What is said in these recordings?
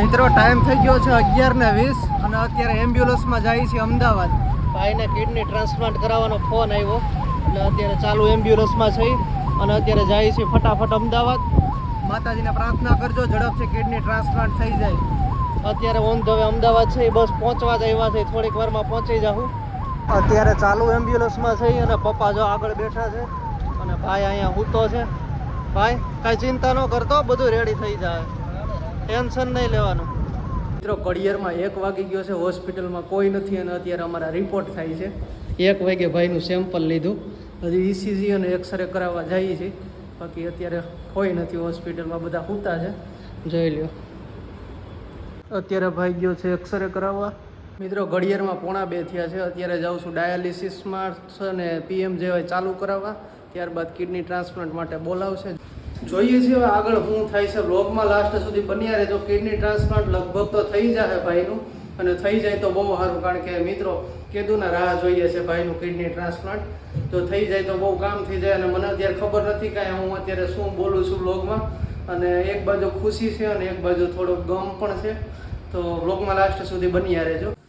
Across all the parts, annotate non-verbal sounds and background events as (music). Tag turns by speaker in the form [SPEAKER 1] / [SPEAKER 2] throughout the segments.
[SPEAKER 1] મિત્રો ટાઈમ થઈ ગયો છે અગિયાર ને વીસ અને અત્યારે એમ્બ્યુલન્સમાં જાય છે અમદાવાદ. ભાઈને કિડની ટ્રાન્સપ્લાન્ટ કરાવવાનો ફોન આવ્યો. એટલે અત્યારે ચાલુ એમ્બ્યુલન્સમાં છે અને અત્યારે જાય છે ફટાફટ અમદાવાદ. માતાજીને પ્રાર્થના કરજો ઝડપથી કિડની ટ્રાન્સપ્લાન્ટ થઈ જાય. અત્યારે ઓન ધ વે અમદાવાદ છે એ બસ પહોંચવા જ આવ્યા છે. થોડીક વારમાં પહોંચી જાઉં અત્યારે ચાલુ એમ્બ્યુલન્સમાં છે અને પપ્પા જો આગળ બેઠા છે. અને ભાઈ અહીંયા હૂતો છે. ભાઈ કાંઈ ચિંતા ન કરતો બધું રેડી થઈ જાય. ટેન્શન નહીં લેવાનું. મિત્રો, કડિયરમાં એક વાગી ગયો છે, હોસ્પિટલમાં કોઈ નથી અને અત્યારે અમારા રિપોર્ટ થાય છે. એક વાગે ભાઈનું સેમ્પલ લીધું. હજી ઇસીજી અને એક્સરે કરાવવા જઈએ છીએ બાકી અત્યારે કોઈ નથી હોસ્પિટલમાં, બધા સૂતા છે. જોઈ લ્યો. અત્યારે ભાઈ ગયો છે એક્સરે કરાવવા. મિત્રો, ઘડિયાળમાં પોણા બે થયા છે. અત્યારે જાઉં છું ડાયાલિસિસમાં અને પીએમ જેવાય ચાલુ કરાવવા. ત્યારબાદ કિડની ટ્રાન્સપ્લાન્ટ માટે બોલાવશે. જોઈએ છીએ આગળ શું થાય છે. બ્લોગમાં લાસ્ટ સુધી બન્યા રહેજો. કિડની ટ્રાન્સપ્લાન્ટ લગભગ તો થઈ જશે ભાઈનું, અને થઈ જાય તો બહુ સારું, કારણ કે મિત્રો કેદુના રાહ જોઈએ છે ભાઈનું કિડની ટ્રાન્સપ્લાન્ટ જો થઈ જાય તો બહુ કામ થઈ જાય, અને મને અત્યારે ખબર નથી કાંઈ હું અત્યારે શું બોલું છું બ્લોગમાં અને એક બાજુ ખુશી છે, અને એક બાજુ થોડો ગમ પણ છે. તો બ્લોગમાં લાસ્ટ સુધી બન્યા રહેજો.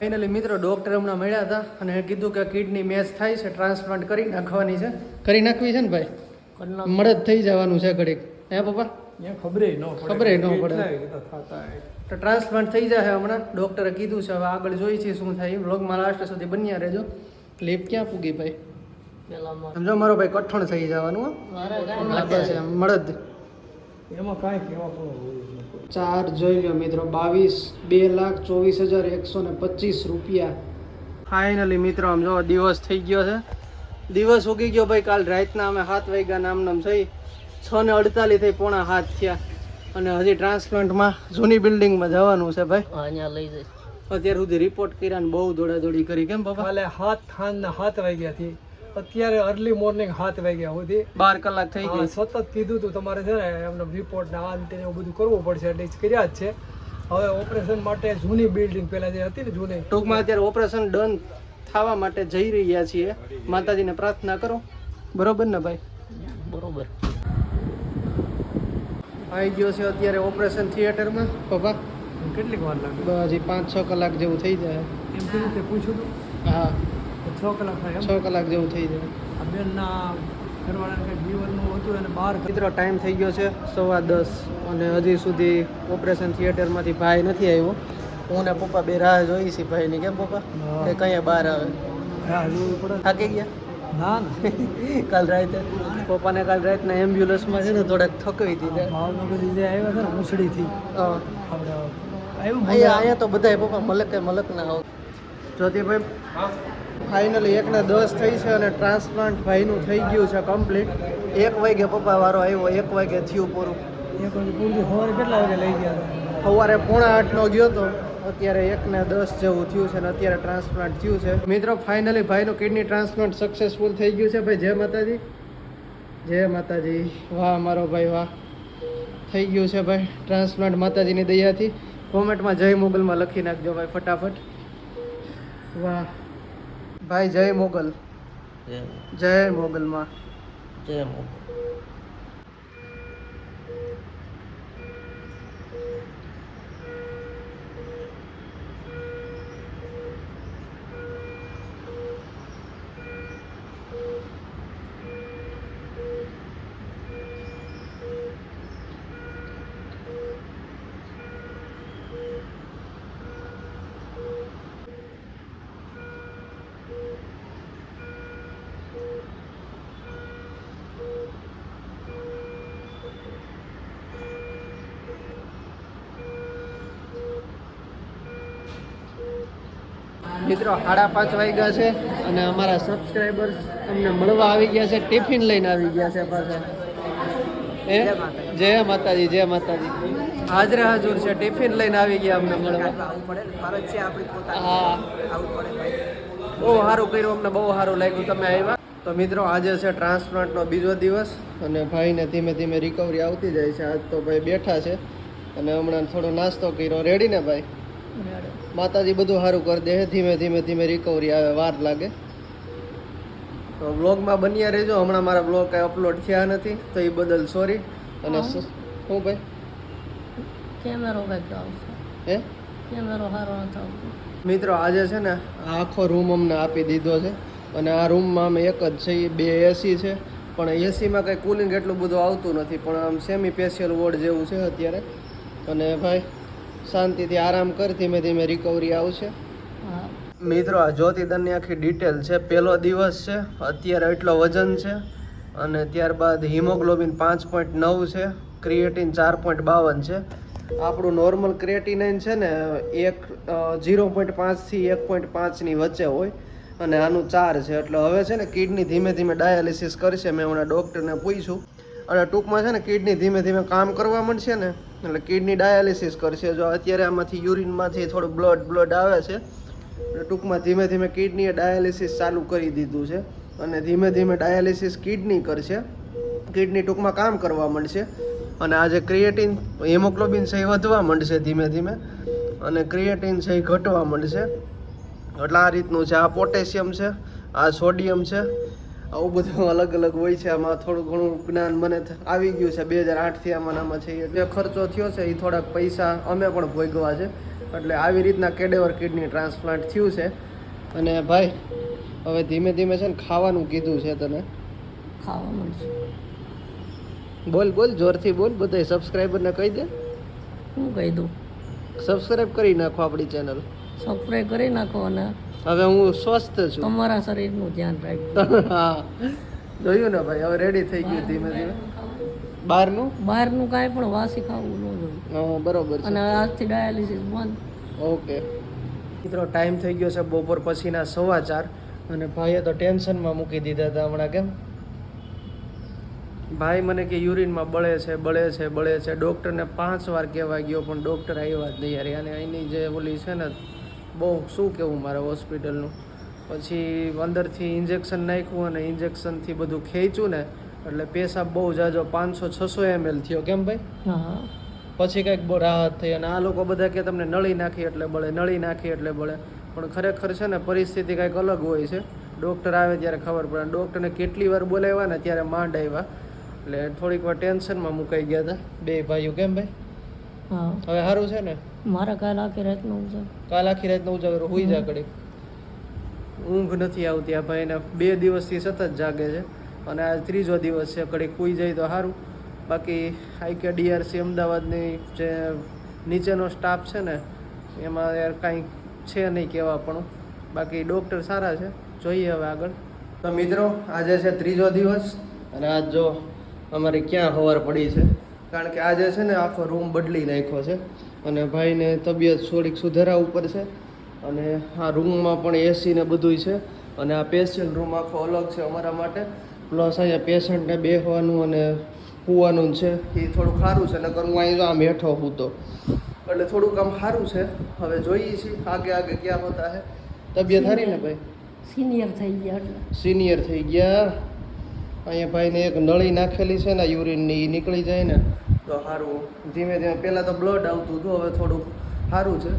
[SPEAKER 1] ફાઇનલી મિત્રો ડૉક્ટર હમણાં મળ્યા હતા અને કીધું કે કિડની મેચ થાય છે ટ્રાન્સપ્લાન્ટ કરી નાખવાની છે. કરી નાખવી છે ને ભાઈ? મળે થઈ જવાનું છે ઘડીક. હે પપ્પા?
[SPEAKER 2] ખબરે ન
[SPEAKER 1] ખબરે ન પડે. તો ટ્રાન્સપ્લાન્ટ થઈ જશે હમણાં. ડૉક્ટરે કીધું છે હવે આગળ જોઈ છે શું થાય વ્લોગમાં લાસ્ટ સુધી બન્યા રહેજો. લેપ ક્યાં પૂગી ભાઈ? સમજો મારો ભાઈ કઠણ થઈ જવાનું મળદ
[SPEAKER 2] એમાં કાંઈ કહેવા
[SPEAKER 1] ચાર જોઈ લો મિત્રો બાવીસ બે લાખ ચોવીસ હજાર એકસો ને પચીસ રૂપિયા. ફાઇનલી મિત્રો આમ જો દિવસ થઈ ગયો છે. દિવસ ઉગી ગયો ભાઈ કાલ રાતના અમે સાત વાગ્યા નામ નામ થઈ છ ને અડતાલીસ થઈ પોણા હાથ થયા. અને હજી ટ્રાન્સપ્લાન્ટમાં જૂની બિલ્ડિંગમાં જવાનું છે ભાઈ.
[SPEAKER 3] અહીંયા લઈ જઈશ.
[SPEAKER 1] અત્યાર સુધી રિપોર્ટ કર્યા ને બહુ દોડાદોડી કરી. કેમ પપ્પા
[SPEAKER 2] કાલે હાથ સાત વાગ્યાથી અત્યારે અર્લી મોર્નિંગ સાત વાગ્યા સુધી.
[SPEAKER 1] બાર કલાક થઈ ગઈ.
[SPEAKER 2] સતત કીધું તું તમારે છે ને એમને રિપોર્ટ ને આ એવું બધું કરવું પડશે. એટલે કર્યા જ છે. હવે ઓપરેશન માટે જૂની બિલ્ડિંગ પેલા જે હતી ને જૂની.
[SPEAKER 1] ટૂંકમાં અત્યારે ઓપરેશન ડન થવા માટે જઈ રહ્યા છીએ. માતાજીને પ્રાર્થના કરો. બરોબર ને ભાઈ?
[SPEAKER 3] બરોબર.
[SPEAKER 1] આવી ગયો છે અત્યારે ઓપરેશન થિયેટરમાં પપ્પા?
[SPEAKER 2] કેટલીક વાર લાગે?
[SPEAKER 1] હજી પાંચ છ કલાક જેવું થઈ જાય.
[SPEAKER 2] એમ કીધું તે પૂછ્યું હતું
[SPEAKER 1] હા.
[SPEAKER 2] છ કલાક થાય
[SPEAKER 1] છ કલાક જેવું થઈ જાય.
[SPEAKER 2] આ બેનના ઘરવાળાને કંઈક જીવનનું હતું અને બહાર
[SPEAKER 1] મિત્રો ટાઈમ થઈ ગયો છે સવા દસ અને હજી સુધી ઓપરેશન થિયેટરમાંથી ભાઈ નથી આવ્યો. હું ને પપ્પા બે રાહ જોઈ છે ભાઈની. કેમ પપ્પા. કે કઅહીંયા બહાર આવે.
[SPEAKER 2] હા જોવું
[SPEAKER 1] થાકી ગયા?
[SPEAKER 2] ના ના. (laughs)
[SPEAKER 1] કાલ રાતે? પપ્પાને કાલ રાતના એમ્બ્યુલન્સમાં છે ને થોડાક થકવી દીધા.
[SPEAKER 2] ભાવનગર જે આવ્યા હતા ને આવ્યું
[SPEAKER 1] અહીંયા અહીંયા તો બધાય પપ્પા મલકે મલક ના આવે જ્યોતિભાઈ ફાઇનલી એકને દસ થઈ છે અને ટ્રાન્સપ્લાન્ટ ભાઈનું થઈ ગયું છે કમ્પ્લીટ. એક વાગે પપ્પા વારો આવ્યો એક વાગે થયું પૂરું.
[SPEAKER 2] એક વાગે પૂરું સવારે કેટલા વાગે લઈ ગયા?
[SPEAKER 1] સવારે પોણા આઠનો ગયો તો અત્યારે એક ને દસ જેવું થયું છે અને અત્યારે ટ્રાન્સપ્લાન્ટ થયું છે. મિત્રો ફાઇનલી ભાઈનું કિડની ટ્રાન્સપ્લાન્ટ સક્સેસફુલ થઈ ગયું છે. ભાઈ જય માતાજી. જય માતાજી. વાહ મારો ભાઈ વાહ. થઈ ગયું છે ભાઈ ટ્રાન્સપ્લાન્ટ માતાજીની દયાથી. કોમેન્ટમાં જય મોગલમાં લખી નાખજો ભાઈ ફટાફટ. વાહ. ભાઈ જય મોગલ.
[SPEAKER 3] જય
[SPEAKER 1] મોગલમાં.
[SPEAKER 3] જય મોગલ.
[SPEAKER 1] મિત્રો સાડા પાંચ વાગ્યા છે અને અમારા સબસ્ક્રાઈબર્સ અમને મળવા આવી ગયા છે ટિફિન લઈને આવી ગયા છે પાછા. એ જય માતાજી. જય માતાજી હાજરે હાજર છે ટિફિન લઈને આવી ગયા અમને મળવા. હા. બહુ સારું કર્યું અમને બહુ સારું લાગ્યું તમે આવ્યા. તો મિત્રો આજે છે ટ્રાન્સપ્લાન્ટનો બીજો દિવસ અને ભાઈને ધીમે ધીમે રિકવરી આવતી જાય છે. આજ તો ભાઈ બેઠા છે અને હમણાં થોડો નાસ્તો કર્યો. રેડી ને ભાઈ? માતાજી બધું સારું કરી દે. ધીમે ધીમે ધીમે રિકવરી આવે વાર લાગે. તો બ્લોગમાં બન્યા રહેજો. હમણાં મારા બ્લોગ કાંઈ અપલોડ થયા નથી તો એ બદલ સોરી અને શું? ભાઈ?
[SPEAKER 4] કેમેરો
[SPEAKER 1] હે?
[SPEAKER 4] કેમેરો સારો નથી
[SPEAKER 1] મિત્રો આજે છે ને આ આખો રૂમ અમને આપી દીધો છે. અને આ રૂમમાં અમે એક જ છે એ બે એસી છે. પણ એસીમાં કંઈ કુલિંગ એટલું બધું આવતું નથી પણ આમ સેમી સ્પેશિયલ વોર્ડ જેવું છે અત્યારે. અને ભાઈ શાંતિથી આરામ કર, ધીમે ધીમે રિકવરી આવશે. મિત્રો, આ જ્યોતિદાનની આખી ડિટેલ છે. પહેલો દિવસ છે, અત્યારે એટલો વજન છે, અને ત્યારબાદ હિમોગ્લોબિન પાંચ પોઈન્ટ નવ છે ક્રિએટિન ચાર પોઈન્ટ બાવન છે. આપણું નોર્મલ ક્રિએટિનાઇન છે ને, એક ઝીરો પોઈન્ટ પાંચથી એક પોઈન્ટ પાંચની વચ્ચે હોય, અને આનું ચાર છે. એટલે હવે છે ને કિડની ધીમે ધીમે ડાયાલિસિસ કરશે. મેં હમણાં ડૉક્ટરને પૂછ્યું. અને ટૂંકમાં છે ને કિડની ધીમે ધીમે કામ કરવા માંડશે ને, એટલે કિડની ડાયાલિસિસ કરશે. જો અત્યારે આમાંથી યુરિનમાંથી થોડું બ્લડ બ્લડ આવે છે, એટલે ટૂંકમાં ધીમે ધીમે કિડનીએ ડાયાલિસિસ ચાલુ કરી દીધું છે અને ધીમે ધીમે ડાયાલિસિસ કિડની કરશે. કિડની ટૂંકમાં કામ કરવા માંડશે અને આ જે ક્રિએટિન હિમોગ્લોબિન છે એ વધવા માંડશે ધીમે ધીમે અને ક્રિએટિન છે એ ઘટવા માંડશે. એટલે આ રીતનું છે, આ પોટેશિયમ છે, આ સોડિયમ છે આવું બધું અલગ અલગ હોય છે આમાં થોડું ઘણું જ્ઞાન મને આવી ગયું છે બે હજાર આઠથી આમાં આમાં છે. જે ખર્ચો થયો છે એ થોડાક પૈસા અમે પણ ભોગવા છે. એટલે આવી રીતના કેડેવર કિડની ટ્રાન્સપ્લાન્ટ થયું છે. અને ભાઈ હવે ધીમે ધીમે છે ને ખાવાનું કીધું છે તને.
[SPEAKER 4] ખાવા મળશે.
[SPEAKER 1] બોલ બોલ જોરથી બોલ બધા સબસ્ક્રાઈબરને કહી દે.
[SPEAKER 4] હું કહી દઉં.
[SPEAKER 1] સબસ્ક્રાઈબ કરી નાખો આપણી ચેનલ
[SPEAKER 4] સબસ્ક્રાઈબ કરી નાખો અને
[SPEAKER 1] હવે હું સ્વસ્થ છું.
[SPEAKER 4] તમારા શરીરનું ધ્યાન રાખજો.
[SPEAKER 1] હા. જોયું ને ભાઈ હવે રેડી થઈ ગયું ધીમે ધીમે. બહારનું?
[SPEAKER 4] બહારનું કાંઈ પણ વાસી ખાવું ન જોઈએ.
[SPEAKER 1] બરોબર
[SPEAKER 4] અને આજથી ડાયાલિસિસ બંધ.
[SPEAKER 1] ઓકે. મિત્રો ટાઈમ થઈ ગયો છે બપોર પછીના સવા ચાર. અને ભાઈએ તો ટેન્શનમાં મૂકી દીધા હતા હમણાં કેમ? ભાઈ મને કે યુરિનમાં બળે છે બળે છે બળે છે. ડૉક્ટરને પાંચ વાર કહેવા ગયો પણ ડૉક્ટર આવ્યા જ નહીં. યાર અને અહીંની જે ઓલી છે ને બહુ શું કહેવું મારે હોસ્પિટલનું? પછી અંદરથી ઇન્જેક્શન નાખ્યું અને ઇન્જેક્શનથી બધું ખેંચ્યું ને એટલે પેશાબ બહુ જાજો પાંચસો છસો એમએલ થયો કેમ ભાઈ?
[SPEAKER 4] હા.
[SPEAKER 1] પછી કંઈક બહુ રાહત થઈ અને આ લોકો બધા કે તમને નળી નાખી એટલે બળે નળી નાખી એટલે બળે. પણ ખરેખર છે ને પરિસ્થિતિ કંઈક અલગ હોય છે. ડૉક્ટર આવે ત્યારે ખબર પડે. ડૉક્ટરને કેટલી વાર બોલાવ્યા ને ત્યારે માંડ આવ્યા. એટલે થોડીક વાર ટેન્શનમાં મુકાઈ ગયા હતા. બે ભાઈઓ કેમ ભાઈ?
[SPEAKER 4] હા.
[SPEAKER 1] હવે સારું છે ને?
[SPEAKER 4] મારા કાલ આખી રાતનું છે.
[SPEAKER 1] કાલ આખી રાતનો ઉજાગરો હોઈ જા કડી ઊંઘ નથી આવતી આ ભાઈને. બે દિવસથી સતત જાગે છે અને આજ ત્રીજો દિવસ છે કડી કોઈ જાય તો સારું બાકી આઈકે ડીઆરસી અમદાવાદની જે નીચેનો સ્ટાફ છે ને એમાં યાર કાંઈ છે નહીં કહેવા પણ બાકી ડૉક્ટર સારા છે. જોઈએ હવે આગળ. તો મિત્રો આજે છે ત્રીજો દિવસ અને આજ જો અમારે ક્યાં ખબર પડી છે? કારણ કે આજે છે ને આખો રૂમ બદલી નાખ્યો છે અને ભાઈને તબિયત થોડીક સુધારા ઉપર છે અને આ રૂમમાં પણ એસી ને બધુંય છે અને આ પેશન્ટ રૂમ આખો અલગ છે અમારા માટે. પ્લસ અહીંયા પેશન્ટને બેસવાનું અને પૂવાનું છે એ થોડું સારું છે નકર હું અહીં જો આમ હેઠો સૂતો એટલે થોડુંક આમ સારું છે. હવે જોઈએ છીએ આગે આગે ક્યાં હોતા હે. તબિયત સારી ને ભાઈ?
[SPEAKER 4] સિનિયર થઈ ગયા
[SPEAKER 1] સિનિયર થઈ ગયા. અહીંયા ભાઈને એક નળી નાખેલી છે ને યુરિનની એ નીકળી જાય ને, તો સારું ધીમે ધીમે પહેલાં તો બ્લડ આવતું હતું, હવે થોડુંક સારું છે.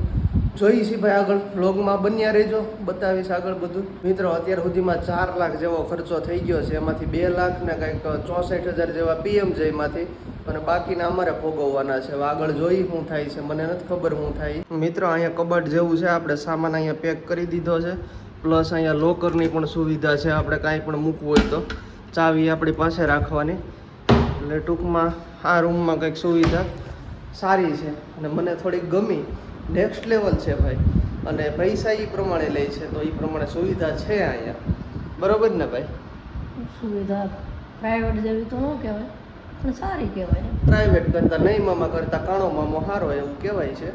[SPEAKER 1] જોઈશી ભાઈ આગળ બ્લોગમાં બન્યા રહેજો, બતાવીશ આગળ બધું. મિત્રો, અત્યાર સુધીમાં ચાર લાખ જેવો ખર્ચો થઈ ગયો છે, એમાંથી બે લાખ ને કંઈક ચોસઠ હજાર જેવા પીએમ જયમાંથી અને બાકીના અમારે ભોગવવાના છે. આગળ જોઈ શું થાય છે, મને નથી ખબર શું થાય. મિત્રો, અહીંયા કબાટ જેવું છે, આપણે સામાન અહીંયા પેક કરી દીધો છે. પ્લસ અહીંયા લોકરની પણ સુવિધા છે, આપણે કાંઈ પણ મૂકવું હોય તો. ચાવી આપણી પાસે રાખવાની. એટલે ટૂંકમાં આ રૂમમાં કંઈક સુવિધા સારી છે. અને મને થોડીક ગમી. નેક્સ્ટ લેવલ છે ભાઈ. અને પૈસા એ પ્રમાણે લે છે તો એ પ્રમાણે સુવિધા છે અહીંયા. બરોબર ને ભાઈ?
[SPEAKER 4] સુવિધા પ્રાઇવેટ જેવી તો ન કહેવાય પણ સારી કહેવાય
[SPEAKER 1] પ્રાઇવેટ કરતાં નહીં મામા કરતાં કાણો મામો સારો એવું કહેવાય છે.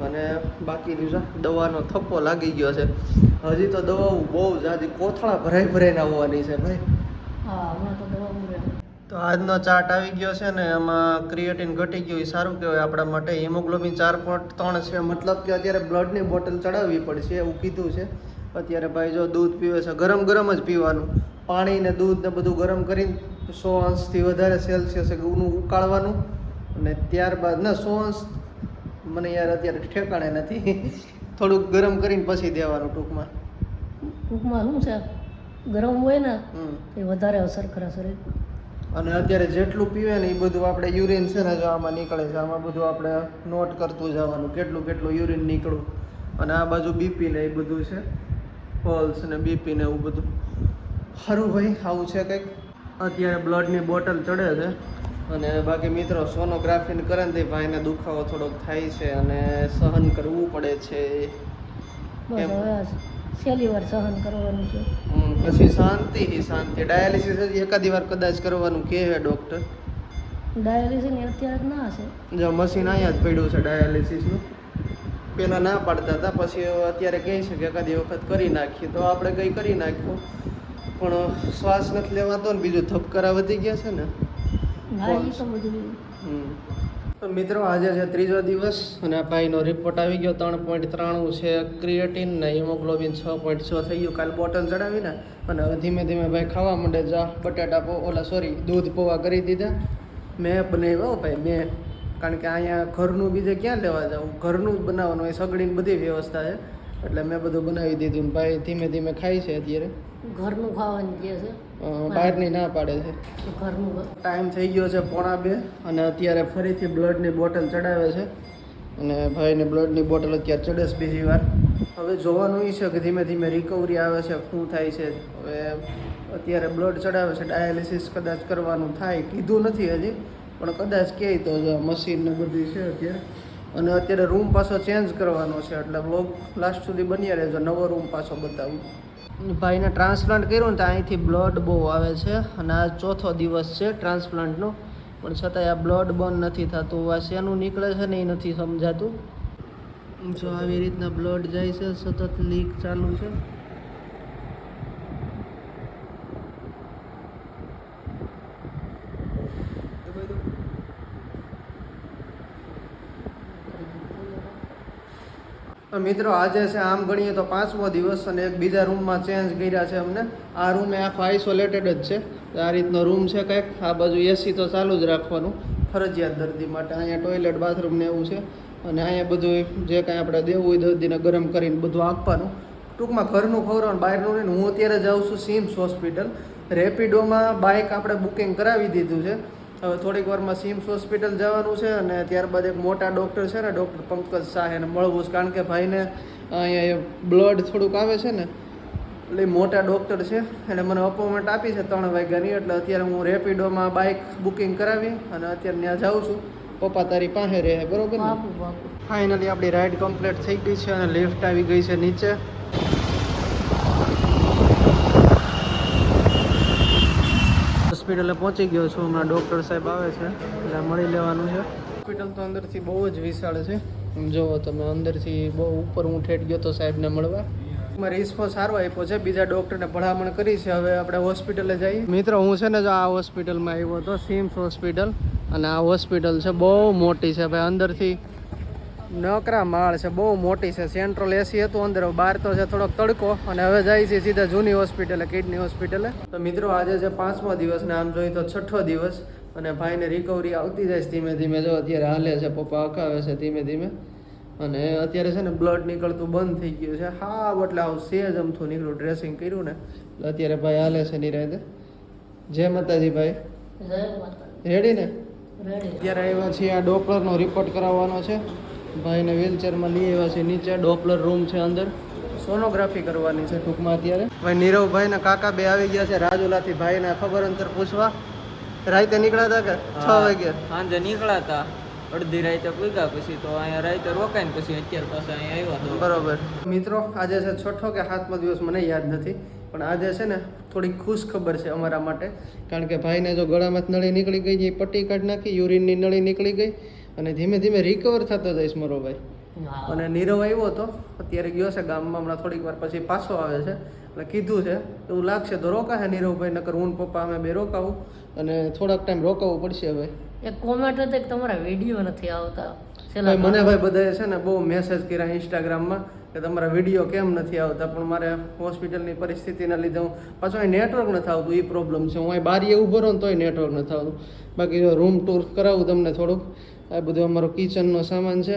[SPEAKER 1] અને બાકીની જો દવાનો થપ્પો લાગી ગયો છે. હજી તો દવાઓ બહુ જાજી કોથળા ભરાઈ ભરાઈને આવવાની છે ભાઈ.
[SPEAKER 4] તો
[SPEAKER 1] આજનો ચાર્ટ આવી ગયો છે ને એમાં ક્રિએટિન ઘટી ગયું એ સારું કહેવાય આપણા માટે. હિમોગ્લોબિન ચાર પોઈન્ટ ત્રણ છે મતલબ કે અત્યારે બ્લડની બોટલ ચડાવવી પડશે એવું કીધું છે. અત્યારે ભાઈ જો દૂધ પીવે છે ગરમ ગરમ જ પીવાનું. પાણી ને દૂધ ને બધું ગરમ કરીને સો અંશથી વધારે સેલ્સિયસ ઊનું ઉકાળવાનું. અને ત્યારબાદ ના સો અંશ મને યાર અત્યારે ઠેકાણે નથી. થોડુંક ગરમ કરીને પછી દેવાનું ટૂંકમાં.
[SPEAKER 4] ટૂંકમાં શું છે? ગરમ હોય ને એ વધારે અસર કરે શરીર.
[SPEAKER 1] અને અત્યારે જેટલું પીવે ને એ બધું આપણે યુરિન છે ને જો આમાં નીકળે છે આમાં બધું આપણે નોટ કરતું જવાનું કેટલું કેટલું યુરિન નીકળું અને આ બાજુ બીપી ને એ બધું છે પલ્સ ને બીપી ને એવું બધું. સારું ભાઈ આવું છે કંઈક. અત્યારે બ્લડની બોટલ ચડે છે. અને બાકી મિત્રો સોનોગ્રાફી કરે ને ભાઈને દુખાવો થોડોક થાય છે અને સહન કરવું પડે છે.
[SPEAKER 4] છેલ્લી વાર સહન કરવાનું છે.
[SPEAKER 1] પછી શાંતિ શાંતિ. ડાયાલિસિસ એકાદી વાર કદાચ કરવાનું કહે છે ડૉક્ટર.
[SPEAKER 4] ડાયાલિસિસ અત્યારે ના હશે.
[SPEAKER 1] જો મશીન અહીંયા જ પડ્યું છે ડાયાલિસિસનું પહેલાં ના પાડતા હતા પછી અત્યારે કહે છે કે એકાદી વખત કરી નાખીએ. તો આપણે કંઈ કરી નાખ્યું. પણ શ્વાસ નથી લેવાતો ને બીજું ધબકારા વધી ગયા છે ને.
[SPEAKER 4] હા
[SPEAKER 1] હમ. મિત્રો, આજે છે ત્રીજો દિવસ અને ભાઈનો રિપોર્ટ આવી ગયો. ત્રણ પોઈન્ટ ત્રાણું છે ક્રિએટિન ને હિમોગ્લોબિન છ પોઈન્ટ છ થઈ ગયું. કાલ બોટલ ચડાવીને અને ધીમે ધીમે ભાઈ ખાવા માંડે. જા, બટાટા પો, ઓલા સોરી દૂધ પોવા કરી દીધા. મેં બનાવ્યા હો ભાઈ, મેં. કારણ કે અહીંયા ઘરનું બીજે ક્યાં લેવા જાઉં? ઘરનું બનાવવાનું, એ સગડીની બધી વ્યવસ્થા છે. એટલે મેં બધું બનાવી દીધું ભાઈ ધીમે ધીમે ખાય છે અત્યારે.
[SPEAKER 4] ઘરનું ખાવાનું કહે છે?
[SPEAKER 1] બહારની ના પાડે છે. ટાઈમ થઈ ગયો છે પોણા બે અને અત્યારે ફરીથી બ્લડની બોટલ ચડાવે છે. અને ભાઈને બ્લડની બોટલ અત્યારે ચડે છે બીજી વાર. હવે જોવાનું એ છે કે ધીમે ધીમે રિકવરી આવે છે શું થાય છે. હવે અત્યારે બ્લડ ચડાવે છે ડાયાલિસિસ કદાચ કરવાનું થાય કીધું નથી હજી પણ કદાચ કહે તો મશીન ને બધી છે અત્યારે. અને અત્યારે રૂમ પાછો ચેન્જ કરવાનો છે એટલે બ્લોગ લાસ્ટ સુધી બન્યા રહેજો નવો રૂમ પાછો બતાવું. ભાઈને ટ્રાન્સપ્લાન્ટ કર્યું ને તો અહીંથી બ્લડ બહુ આવે છે અને આ ચોથો દિવસ છે ટ્રાન્સપ્લાન્ટનો પણ છતાંય આ બ્લડ બંધ નથી થતું. આ શેનું નીકળે છે ને એ નથી સમજાતું. જો આવી રીતના બ્લડ જાય છે, સતત લીક ચાલુ છે. તો મિત્રો, આજે છે આમ ગણીએ તો પાંચમો દિવસ અને એક બીજા રૂમમાં ચેન્જ કર્યા છે અમને. આ રૂમ આખો આઇસોલેટેડ જ છે. આ રીતનો રૂમ છે કંઈક. આ બાજુ એસી તો ચાલુ જ રાખવાનું. ફરજિયાત દર્દી માટે. અહીંયા ટોયલેટ બાથરૂમ ને એવું છે. અને અહીંયા બધું જે કાંઈ આપણે દેવું હોય દર્દીને ગરમ કરીને બધું આપવાનું. ટૂંકમાં ઘરનું ખવડાવવાનું, બહારનું નહીં. હું અત્યારે જાઉં છું સિમ્સ હોસ્પિટલ. રેપિડોમાં બાઇક આપણે બુકિંગ કરાવી દીધું છે. હવે થોડીક વારમાં સિમ્સ હોસ્પિટલ જવાનું છે અને ત્યારબાદ એક મોટા ડૉક્ટર છે ને ડૉક્ટર પંકજ શાહ એને મળવું છે. કારણ કે ભાઈને અહીંયા બ્લડ થોડુંક આવે છે ને એટલે મોટા ડૉક્ટર છે. એને મને અપોઇન્ટમેન્ટ આપી છે ત્રણ વાગ્યાની એટલે અત્યારે હું રેપિડોમાં બાઇક બુકિંગ કરાવી અને અત્યારે ત્યાં જાઉં છું. પપ્પા તારી પાસે રહે બરોબર ફાઇનલી આપણી રાઈડ કમ્પ્લીટ થઈ ગઈ છે અને લિફ્ટ આવી ગઈ છે નીચે. હોસ્પિટલે પહોંચી ગયો છું. હમણાં ડૉક્ટર સાહેબ આવે છે. એટલે મળી લેવાનું છે. હોસ્પિટલ તો અંદરથી બહુ જ વિશાળ છે. જુઓ તમે, અંદરથી બહુ ઉપર હું ઠેઠ ગયો તો સાહેબને મળવા. મારે રિસ્પોન્સ સારો આપ્યો છે. બીજા ડૉક્ટરને ભલામણ કરી છે. હવે આપણે હોસ્પિટલે જઈએ. મિત્રો, હું છે ને જો આ હોસ્પિટલમાં આવ્યો હતો સિમ્સ હોસ્પિટલ. અને આ હોસ્પિટલ છે બહુ મોટી છે ભાઈ, અંદરથી નકરા માળ છે બહુ મોટી છે. સેન્ટ્રલ એસી હતું અંદર બહાર તો છે થોડોક તડકો અને હવે જાય છે સીધા જૂની હોસ્પિટલે કિડની હોસ્પિટલે તો મિત્રો આજે છે પાંચમો દિવસ ને આમ જોઈએ તો છઠ્ઠો દિવસ અને ભાઈને રિકવરી આવતી જાય છે ધીમે ધીમે. જો અત્યારે હાલે છે પપ્પા અકાવે છે ધીમે ધીમે. અને અત્યારે છે ને બ્લડ નીકળતું બંધ થઈ ગયું છે. હા એટલે આવું સેજ અમથું નીકળ્યું ડ્રેસિંગ કર્યું ને. અત્યારે ભાઈ હાલે છે નિરાયતે જય માતાજી ભાઈ. રેડી ને? અત્યારે આવ્યા છીએ આ ડોક્ટરનો રિપોર્ટ કરાવવાનો છે. ભાઈને વ્હીલચેરમાં લઈ આવ્યા છે. નીચે ડોપલર રૂમ છે અંદર. સોનોગ્રાફી કરવાની છે. ટૂંકમાં અત્યારે. ભાઈ નીરવભાઈ ને કાકા બે આવી ગયા છે રાજુલાથી ભાઈને ખબર અંતર પૂછવા. રાતે નીકળ્યા હતા કે છ વાગે
[SPEAKER 5] સાંજે નીકળ્યા હતા. અડધી રાતે પૂગ્યા પછી તો અહીંયા રાતે રોકાઈને પછી અત્યારે પાછા અહીંયા આવ્યા તો
[SPEAKER 1] બરોબર. મિત્રો આજે છે છઠ્ઠો કે સાતમો દિવસ મને યાદ નથી પણ આજે છે ને થોડી ખુશ ખબર છે અમારા માટે. કારણ કે ભાઈને જો ગળામાં નળી નીકળી ગઈ જે એ પટ્ટી કાઢી નાખી યુરિનની નળી નીકળી ગઈ. અને ધીમે ધીમે રિકવર થતો જઈશ મારો ભાઈ. અને નીરવ આવ્યો હતો અત્યારે ગયો છે ગામમાં હમણાં થોડીક વાર પછી પાછો આવે છે. એટલે કીધું છે એવું લાગશે તો રોકાશે નીરવભાઈ નકર હું પપ્પા અમે બે રોકાવું. અને થોડાક ટાઈમ રોકાવું પડશે હવે.
[SPEAKER 4] એક કોમેન્ટ હતો કે તમારા વીડિયો નથી આવતા.
[SPEAKER 1] ભાઈ મને ભાઈ બધાએ છે ને બહુ મેસેજ કર્યા ઇન્સ્ટાગ્રામમાં કે તમારા વીડિયો કેમ નથી આવતા પણ મારે હોસ્પિટલની પરિસ્થિતિના લીધે હું પાછું અહીં નેટવર્ક નથી આવતું એ પ્રોબ્લેમ છે. હું અહીં બારીએ ઊભો રહું ને તોય નેટવર્ક નથી આવતું બાકી રૂમ ટૂર કરાવું તમને થોડુંક. આ બધું અમારો કિચનનો સામાન છે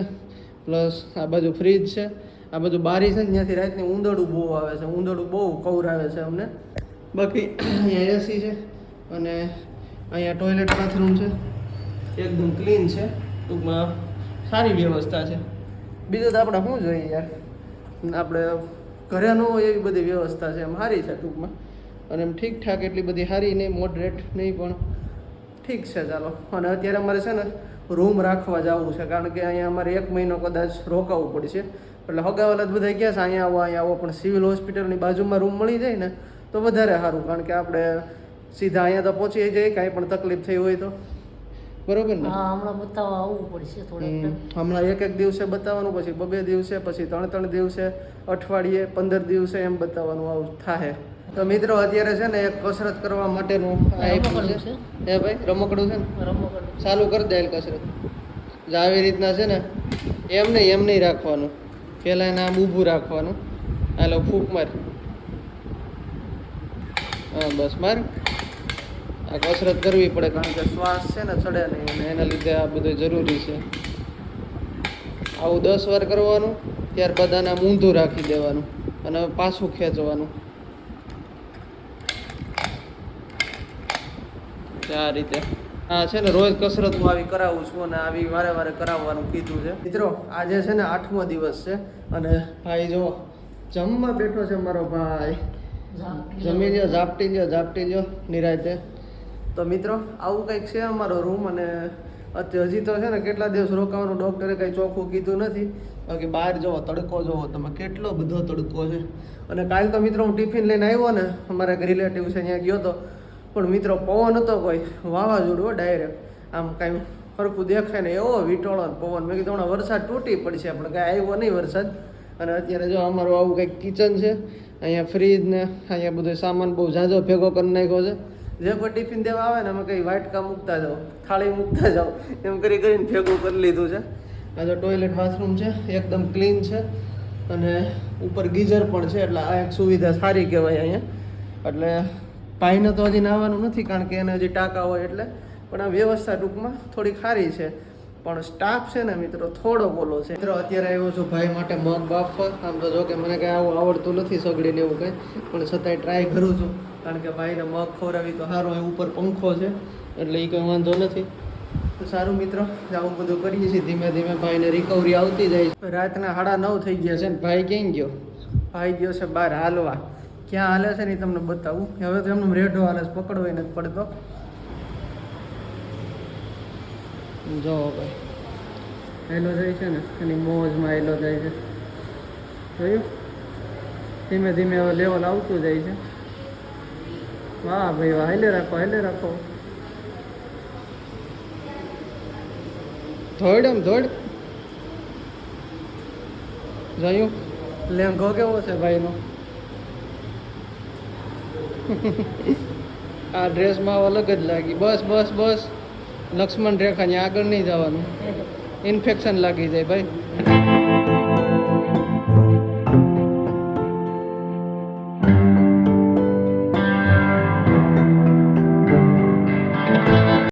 [SPEAKER 1] પ્લસ આ બાજુ ફ્રીજ છે. આ બધું બારી છે, ત્યાંથી રાતની ઉંદરડું બહુ આવે છે ઉંદરડું બહુ કવરાવે છે અમને. બાકી અહીંયા એસી છે અને અહીંયા ટોયલેટ બાથરૂમ છે. એકદમ ક્લીન છે, ટૂંકમાં સારી વ્યવસ્થા છે. બીજું તો આપણે શું જોઈએ યાર? આપણે ઘરે ન હોય એવી બધી વ્યવસ્થા છે, એમ સારી છે ટૂંકમાં. અને એમ ઠીકઠાક એટલી બધી સારી નહીં મોડરેટ નહીં, પણ ઠીક છે ચાલો. અને અત્યારે અમારે છે ને રૂમ રાખવા જવું છે. કારણ કે અહીંયા અમારે એક મહિનો કદાચ રોકાવું પડશે. એટલે હગાવાલા બધા કહે છે? અહીંયા આવો અહીંયા આવો. પણ સિવિલ હોસ્પિટલની બાજુમાં રૂમ મળી જાય ને તો વધારે સારું. કારણ કે આપણે સીધા અહીંયા તો પહોંચી જઈએ કાંઈ પણ તકલીફ થઈ હોય તો. બરોબર ને?
[SPEAKER 4] હમણાં બતાવવા આવવું પડશે થોડું
[SPEAKER 1] હમણાં એક એક દિવસે બતાવવાનું પછી બબે દિવસે પછી ત્રણ ત્રણ દિવસે અઠવાડિયે પંદર દિવસે એમ બતાવવાનું આવું થાય. તો મિત્રો અત્યારે છે ને એક કસરત કરવા માટેનું આપ્યું છે? હે ભાઈ રમકડું છે ને?
[SPEAKER 4] રમકડું.
[SPEAKER 1] ચાલુ કરી દે કસરત. આવી રીતના છે ને એમ નહીં એમ નહીં રાખવાનું. પહેલાં એને આમ ઊભું રાખવાનું. હાલો ફૂંક માર. હા બસ માર. આ કસરત કરવી પડે કારણ કે શ્વાસ છે ને ચડે નહીં અને એના લીધે આ બધું જરૂરી છે. આવું દસ વાર કરવાનું ત્યારબાદ આને ઊંધું રાખી દેવાનું અને પાછું ખેંચવાનું. આ રીતે. આ છે ને રોજ કસરત હું આવી કરાવું છું અને આવી વારે વારે કરાવવાનું કીધું છે. મિત્રો આજે છે ને આઠમો દિવસ છે અને ભાઈ જો જમવા બેઠો છે મારો ભાઈ. જમી લ્યો ઝાપટી લ્યો ઝાપટી લ્યો નિરાયતે. તો મિત્રો આવું કંઈક છે અમારો રૂમ અને અત્યારે હજી તો છે ને કેટલા દિવસ રોકાવાનું ડૉક્ટરે કંઈ ચોખ્ખું કીધું નથી. બાકી બહાર જોવો તડકો જોવો તમે કેટલો બધો તડકો છે. અને કાલ તો મિત્રો હું ટિફિન લઈને આવ્યો ને અમારા રિલેટિવ છે ત્યાં ગયો તો પણ મિત્રો પવન હતો કોઈ વાવાઝોડું ડાયરેક્ટ આમ કાંઈ ફરકું દેખાય ને એવો વીટોળો પવન. મેં કીધું હમણાં વરસાદ તૂટી પડશે, પણ કાંઈ આવ્યો નહીં વરસાદ. અને અત્યારે જો અમારું આવું કંઈક કિચન છે, અહીંયા ફ્રીજ ને અહીંયા બધો સામાન બહુ ઝાઝો ભેગો કરી નાખ્યો છે. જે કોઈ ટિફિન દેવા આવે ને અમે કંઈ વાટકા મૂકતા જાઓ, થાળી મૂકતા જાઓ, એમ કરી કરીને ભેગું કરી લીધું છે. આ જો ટોયલેટ બાથરૂમ છે, એકદમ ક્લીન છે. અને ઉપર ગીઝર પણ છે, એટલે આ એક સુવિધા સારી કહેવાય અહીંયા. એટલે ભાઈને તો હજી નાહવાનું નથી, કારણ કે એને હજી ટાંકા હોય એટલે. પણ આ વ્યવસ્થા ટૂંકમાં થોડી ખારી છે. પણ સ્ટાફ છે ને મિત્રો, થોડો બોલો છે. મિત્રો, અત્યારે આવ્યો છું ભાઈ માટે મગ બાફવા આમ તો જો કે મને કંઈ આવું આવડતું નથી સગડીને એવું કંઈ, પણ છતાંય ટ્રાય કરું છું. કારણ કે ભાઈને મગ ખવડાવી તો સારો એ ઉપર પંખો છે, એટલે એ કંઈ વાંધો નથી. તો સારું મિત્રો, આવું બધું કરીએ છીએ. ધીમે ધીમે ભાઈને રિકવરી આવતી જાય રાતના સાડા નવ થઈ ગયા છે ને, ભાઈ ક્યાં ગયો? ભાઈ ગયો છે બહાર, હાલવા. ક્યાં હાલે છે ને એ તમને બતાવું. હવે તો એમનો રેઢો હાલે છે પકડવાય નથી પડતો. જો ભાઈ. હેલો જાય છે ને એની મોજમાં હેલો જાય છે. જોયું? ધીમે ધીમે હવે લેવલ આવતું જાય છે. વાહ ભાઈ વાહ હેલે રાખો હેલે રાખો. ધોડ એમ ધોડ. જોયું? લેંઘો કેવો છે ભાઈનો. આ ડ્રેસમાં અલગ જ લાગી. બસ બસ બસ. લક્ષ્મણ રેખાની આગળ નહીં જવાનું. ઇન્ફેક્શન લાગી જાય ભાઈ.